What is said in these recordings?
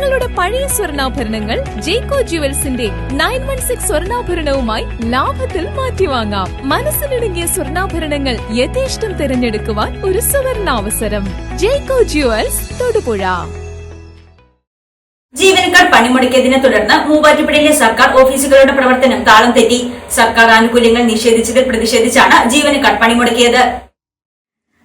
നിങ്ങളുടെ പഴയ സ്വർണാഭരണങ്ങൾ ജേക്കോ ജുവൽസിന്റെ നയൻ വൺ സിക്സ് സ്വർണാഭരണവുമായി ലാഭത്തിൽ മാറ്റിവാങ്ങാം. മനസ്സിലിടുങ്ങിയ സ്വർണാഭരണങ്ങൾ യഥേഷ്ടം തിരഞ്ഞെടുക്കുവാൻ ഒരു സുവർണാവസരം. Jacko jewels Thodupuzha. ജീവനക്കാർ പണിമുടക്കിയതിനെ തുടർന്ന് മൂവാറ്റുപുഴയിലെ സർക്കാർ ഓഫീസുകളുടെ പ്രവർത്തനം താളം തെറ്റി. സർക്കാർ ആനുകൂല്യങ്ങൾ നിഷേധിച്ചതിൽ പ്രതിഷേധിച്ചാണ് ജീവനക്കാർ പണിമുടക്കിയത്.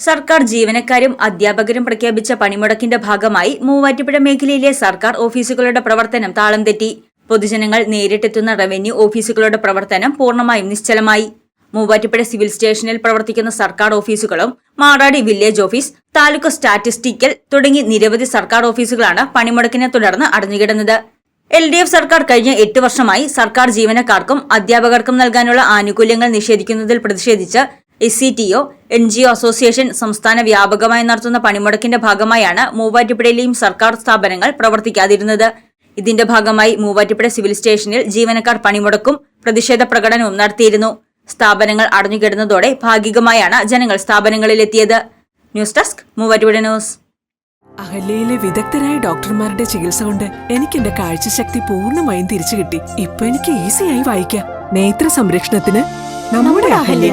സർക്കാർ ജീവനക്കാരും അധ്യാപകരും പ്രഖ്യാപിച്ച പണിമുടക്കിന്റെ ഭാഗമായി മൂവാറ്റുപുഴ മേഖലയിലെ സർക്കാർ ഓഫീസുകളുടെ പ്രവർത്തനം താളം തെറ്റി. പൊതുജനങ്ങൾ നേരിട്ടെത്തുന്ന റവന്യൂ ഓഫീസുകളുടെ പ്രവർത്തനം പൂർണമായും നിശ്ചലമായി. മൂവാറ്റുപുഴ സിവിൽ സ്റ്റേഷനിൽ പ്രവർത്തിക്കുന്ന സർക്കാർ ഓഫീസുകളും Maradi village office taluk statistical തുടങ്ങി നിരവധി സർക്കാർ ഓഫീസുകളാണ് പണിമുടക്കിനെ തുടർന്ന് അടഞ്ഞുകിടന്നത്. എൽ ഡി എഫ് സർക്കാർ കഴിഞ്ഞ എട്ട് വർഷമായി സർക്കാർ ജീവനക്കാർക്കും അധ്യാപകർക്കും നൽകാനുള്ള ആനുകൂല്യങ്ങൾ നിഷേധിക്കുന്നതിൽ പ്രതിഷേധിച്ച് S C T O N G O association സംസ്ഥാന വ്യാപകമായി നടത്തുന്ന പണിമുടക്കിന്റെ ഭാഗമായാണ് മൂവാറ്റുപുഴയിലെയും സർക്കാർ സ്ഥാപനങ്ങൾ പ്രവർത്തിക്കാതിരുന്നത്. ഇതിന്റെ ഭാഗമായി മൂവാറ്റുപുഴ സിവിൽ സ്റ്റേഷനിൽ ജീവനക്കാർ പണിമുടക്കും പ്രതിഷേധ പ്രകടനവും നടത്തിയിരുന്നു. സ്ഥാപനങ്ങൾ അടഞ്ഞുകിടന്നതോടെ ഭാഗികമായാണ് ജനങ്ങൾ സ്ഥാപനങ്ങളിലെത്തിയത്. News desk Muvattupuzha news. അഹല്യയിലെ വിദഗ്ധരായ ഡോക്ടർമാരുടെ ചികിത്സ കൊണ്ട് എനിക്ക് എന്റെ കാഴ്ചശക്തി പൂർണമായും തിരിച്ചു കിട്ടി ഇപ്പൊ എനിക്ക് ഈസിയായി വായിക്കാം. നേത്ര സംരക്ഷണത്തിന് നമ്മുടെ Ahalya.